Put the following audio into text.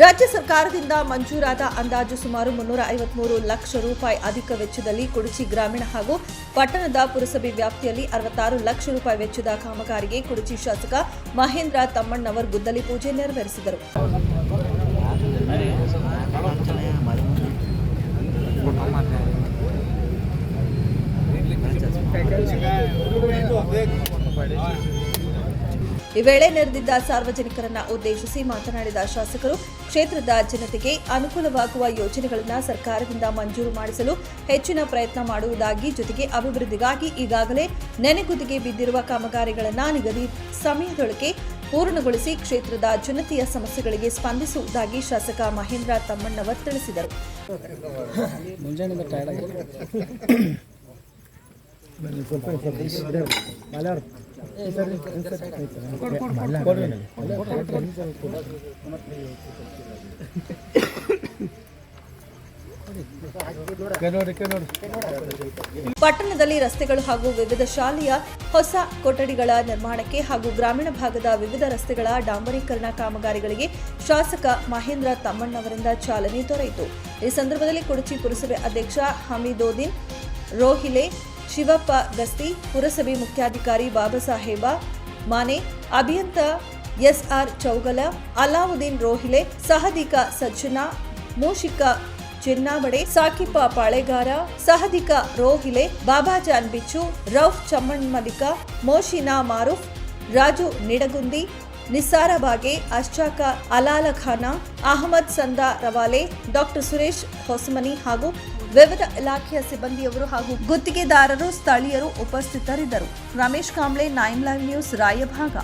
ರಾಜ್ಯ ಸರ್ಕಾರದಿಂದ ಮಂಜೂರಾದ ಅಂದಾಜು ಸುಮಾರು ಮುನ್ನೂರ ಐವತ್ಮೂರು ಲಕ್ಷ ರೂಪಾಯಿ ಅಧಿಕ ವೆಚ್ಚದಲ್ಲಿ ಕುಡಚಿ ಗ್ರಾಮೀಣ ಹಾಗೂ ಪಟ್ಟಣದ ಪುರಸಭೆ ವ್ಯಾಪ್ತಿಯಲ್ಲಿ ಅರವತ್ತಾರು ಲಕ್ಷ ರೂಪಾಯಿ ವೆಚ್ಚದ ಕಾಮಗಾರಿಗೆ ಕುಡಚಿ ಶಾಸಕ ಮಹೇಂದ್ರ ತಮ್ಮಣ್ಣವರ್ ಗುದ್ದಲಿ ಪೂಜೆ ನೆರವೇರಿಸಿದರು. ಈ ವೇಳೆ ನೆರೆದಿದ್ದ ಸಾರ್ವಜನಿಕರನ್ನ ಉದ್ದೇಶಿಸಿ ಮಾತನಾಡಿದ ಶಾಸಕರು ಕ್ಷೇತ್ರದ ಜನತೆಗೆ ಅನುಕೂಲವಾಗುವ ಯೋಜನೆಗಳನ್ನು ಸರ್ಕಾರದಿಂದ ಮಂಜೂರು ಮಾಡಿಸಲು ಹೆಚ್ಚಿನ ಪ್ರಯತ್ನ ಮಾಡುವುದಾಗಿ ಜೊತೆಗೆ ಅಭಿವೃದ್ಧಿಗಾಗಿ ಈಗಾಗಲೇ ನೆನೆಗುದಿಗೆ ಬಿದ್ದಿರುವ ಕಾಮಗಾರಿಗಳನ್ನು ನಿಗದಿ ಸಮಯದೊಳಗೆ ಪೂರ್ಣಗೊಳಿಸಿ ಕ್ಷೇತ್ರದ ಜನತೆಯ ಸಮಸ್ಯೆಗಳಿಗೆ ಸ್ಪಂದಿಸುವುದಾಗಿ ಶಾಸಕ ಮಹೇಂದ್ರ ತಮ್ಮಣ್ಣವರ್ ತಿಳಿಸಿದರು. ಮುಂಜಾನೆ ಪಟ್ಟಣದಲ್ಲಿ ರಸ್ತೆಗಳು ಹಾಗೂ ವಿವಿಧ ಶಾಲೆಯ ಹೊಸ ಕೊಠಡಿಗಳ ನಿರ್ಮಾಣಕ್ಕೆ ಹಾಗೂ ಗ್ರಾಮೀಣ ಭಾಗದ ವಿವಿಧ ರಸ್ತೆಗಳ ಡಾಂಬರೀಕರಣ ಕಾಮಗಾರಿಗಳಿಗೆ ಶಾಸಕ ಮಹೇಂದ್ರ ತಮ್ಮಣ್ಣವರಿಂದ ಚಾಲನೆ ದೊರೆಯಿತು. ಈ ಸಂದರ್ಭದಲ್ಲಿ ಕುಡಚಿ ಪುರಸಭೆ ಅಧ್ಯಕ್ಷ ಹಮೀದೋದಿನ್ ರೋಹಿಲೆ ಶಿವಪ್ಪ ದಸ್ತಿ ಪುರಸಭೆ ಮುಖ್ಯಾಧಿಕಾರಿ ಬಾಬಾಸಾಹೇಬ, ಮಾನೆ ಅಭಿಯಂತ ಎಸ್ಆರ್ ಚೌಗಲ ಅಲಾವುದ್ದೀನ್ ರೋಹಿಲೆ, ಸಹದಿಕ ಸಜ್ಜನಾ, ಮೂಷಿಕ ಚಿನ್ನಾಬಡೆ ಸಾಕಿಪ್ಪ ಪಾಳೆಗಾರ, ಸಹದಿಕ ರೋಹಿಲೆ, ಬಾಬಾಜಾನ್ ಬಿಚ್ಚು, ರೌಫ್ ಚಮ್ಮಣ್ಮಲಿಕ ಮೋಶಿನಾ ಮಾರುಫ್, ರಾಜು ನಿಡಗುಂದಿ ನಿಸ್ಸಾರಬಾಗೆ ಅಶ್ಚಾಕ ಅಲಾಲಖಾನ, ಅಹಮದ್ ಸಂದಾ ರವಾಲೆ, ಡಾಕ್ಟರ್ ಸುರೇಶ್ ಹೊಸಮನಿ ಹಾಗೂ ವಿವಿಧ ಇಲಾಖೆಯ ಸಿಬ್ಬಂದಿಯವರು ಹಾಗೂ ಗುತ್ತಿಗೆದಾರರು ಸ್ಥಳೀಯರು ಉಪಸ್ಥಿತರಿದ್ದರು. Ramesh Kamble nine live news Raibag.